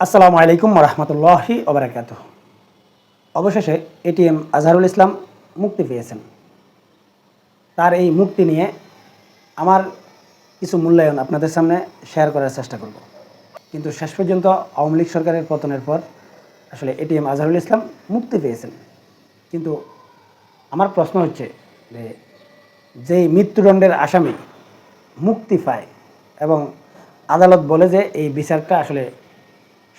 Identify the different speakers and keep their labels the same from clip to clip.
Speaker 1: আসসালামু আলাইকুম রহমতুল্লাহি ওবরাকাত অবশেষে এটিএম আজহারুল ইসলাম মুক্তি পেয়েছেন। তার এই মুক্তি নিয়ে আমার কিছু মূল্যায়ন আপনাদের সামনে শেয়ার করার চেষ্টা করব। কিন্তু শেষ পর্যন্ত আওয়ামী লীগ সরকারের পতনের পর আসলে এটিএম আজহারুল ইসলাম মুক্তি পেয়েছেন। কিন্তু আমার প্রশ্ন হচ্ছে যে, যেই মৃত্যুদণ্ডের আসামি মুক্তি পায় এবং আদালত বলে যে এই বিচারটা আসলে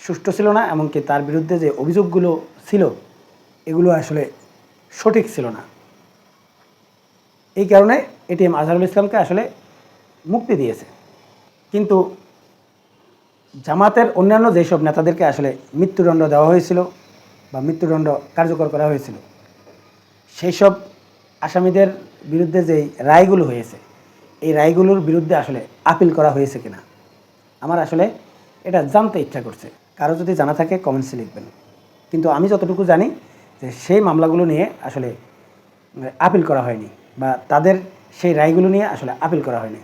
Speaker 1: সুষ্ঠু ছিল না, এমনকি তার বিরুদ্ধে যে অভিযোগগুলো ছিল, এগুলো আসলে সঠিক ছিল না। এই কারণে এটিএম আজহারুল ইসলামকে আসলে মুক্তি দিয়েছে। কিন্তু জামাতের অন্যান্য যেসব নেতাদেরকে আসলে মৃত্যুদণ্ড দেওয়া হয়েছিল বা মৃত্যুদণ্ড কার্যকর করা হয়েছিল সেই সব আসামিদের বিরুদ্ধে যেই রায়গুলো হয়েছে, এই রায়গুলোর বিরুদ্ধে আসলে আপিল করা হয়েছে কিনা, আমার আসলে এটা জানতে ইচ্ছা করছে। কারও যদি জানা থাকে কমেন্টসে লিখবেন। কিন্তু আমি যতটুকু জানি যে সেই মামলাগুলো নিয়ে আসলে আপিল করা হয়নি বা তাদের সেই রায়গুলো নিয়ে আসলে আপিল করা হয়নি।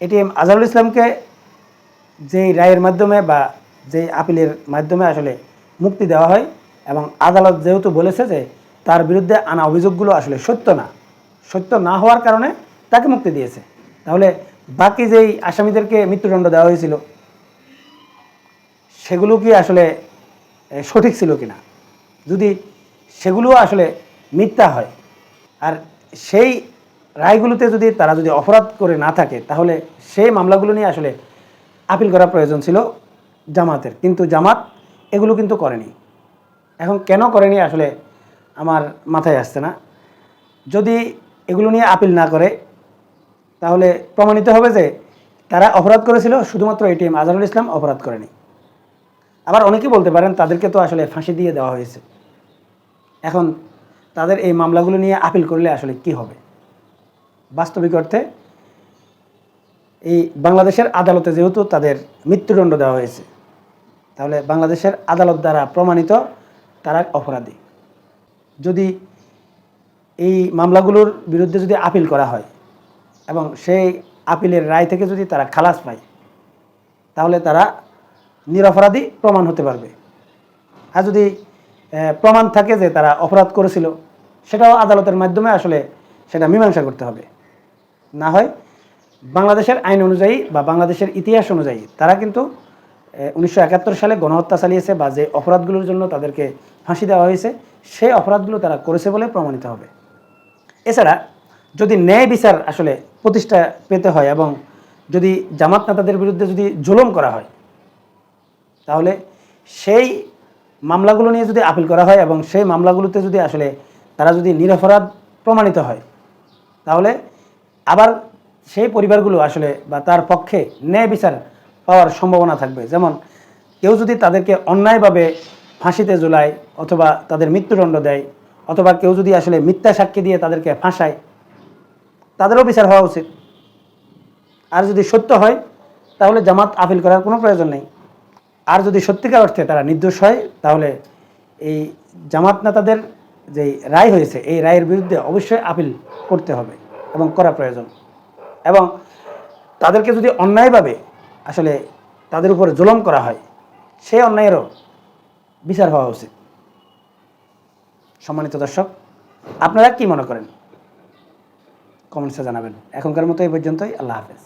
Speaker 1: এটিএম আজহারুল ইসলামকে যেই রায়ের মাধ্যমে বা যেই আপিলের মাধ্যমে আসলে মুক্তি দেওয়া হয় এবং আদালত যেহেতু বলেছে যে তার বিরুদ্ধে আনা অভিযোগগুলো আসলে সত্য না সত্য না হওয়ার কারণে তাকে মুক্তি দিয়েছে। তাহলে বাকি যেই আসামিদেরকে মৃত্যুদণ্ড দেওয়া হয়েছিল সেগুলো কি আসলে সঠিক ছিল কিনা? যদি সেগুলো আসলে মিথ্যা হয়, আর সেই রায়গুলোতে যদি তারা যদি অপরাধ করে না থাকে, তাহলে সেই মামলাগুলো নিয়ে আসলে আপিল করা প্রয়োজন ছিল জামাতের। কিন্তু জামাত এগুলো কিন্তু করেনি। এখন কেন করেনি আসলে আমার মাথায় আসছে না। যদি এগুলো নিয়ে আপিল না করে, তাহলে প্রমাণিত হবে যে তারা অপরাধ করেছিল, শুধুমাত্র এটিএম আজহারুল ইসলাম অপরাধ করেনি। আবার অনেকে বলতে পারেন তাদেরকে তো আসলে ফাঁসি দিয়ে দেওয়া হয়েছে। এখন তাদের এই মামলাগুলো নিয়ে আপিল করলে আসলে কি হবে? বাস্তবিক অর্থে এই বাংলাদেশের আদালতে যেহেতু তাদের মৃত্যুদণ্ড দেওয়া হয়েছে, তাহলে বাংলাদেশের আদালত দ্বারা প্রমাণিত তারা অপরাধী। যদি এই মামলাগুলোর বিরুদ্ধে যদি আপিল করা হয় এবং সেই আপিলের রায় থেকে যদি তারা খালাস পায়, তাহলে তারা নিরপরাধী প্রমাণ হতে পারবে। আর যদি প্রমাণ থাকে যে তারা অপরাধ করেছিল, সেটাও আদালতের মাধ্যমে আসলে সেটা মীমাংসা করতে হবে। না হয় বাংলাদেশের আইন অনুযায়ী বা বাংলাদেশের ইতিহাস অনুযায়ী তারা কিন্তু উনিশশো একাত্তর সালে গণহত্যা চালিয়েছে বা যে অপরাধগুলোর জন্য তাদেরকে ফাঁসি দেওয়া হয়েছে, সেই অপরাধগুলো তারা করেছে বলে প্রমাণিত হবে। এছাড়া যদি ন্যায় বিচার আসলে প্রতিষ্ঠা পেতে হয় এবং যদি জামাত নেতাদের বিরুদ্ধে যদি জুলুম করা হয় তাহলে সেই মামলাগুলো নিয়ে যদি আপিল করা হয় এবং সেই মামলাগুলোতে যদি আসলে তারা যদি নিরপরাধ প্রমাণিত হয়, তাহলে আবার সেই পরিবারগুলো আসলে বা তার পক্ষে ন্যায় বিচার পাওয়ার সম্ভাবনা থাকবে। যেমন কেউ যদি তাদেরকে অন্যায়ভাবে ফাঁসিতে ঝুলায় অথবা তাদের মৃত্যুদণ্ড দেয় অথবা কেউ যদি আসলে মিথ্যা সাক্ষী দিয়ে তাদেরকে ফাঁসায়, তাদেরও বিচার হওয়া উচিত। আর যদি সত্য হয়, তাহলে জামাত আপিল করার কোনো প্রয়োজন নেই। আর যদি সত্যিকার অর্থে তারা নির্দোষ হয়, তাহলে এই জামাত নেতাদের যে রায় হয়েছে, এই রায়ের বিরুদ্ধে অবশ্যই আপিল করতে হবে এবং করা প্রয়োজন। এবং তাদেরকে যদি অন্যায়ভাবে আসলে তাদের উপর জুলম করা হয়, সেই অন্যায়েরও বিচার হওয়া উচিত। সম্মানিত দর্শক, আপনারা কি মনে করেন? কমেন্টসে জানাবেন। এখনকার মতো এই পর্যন্তই, আল্লাহ হাফেজ।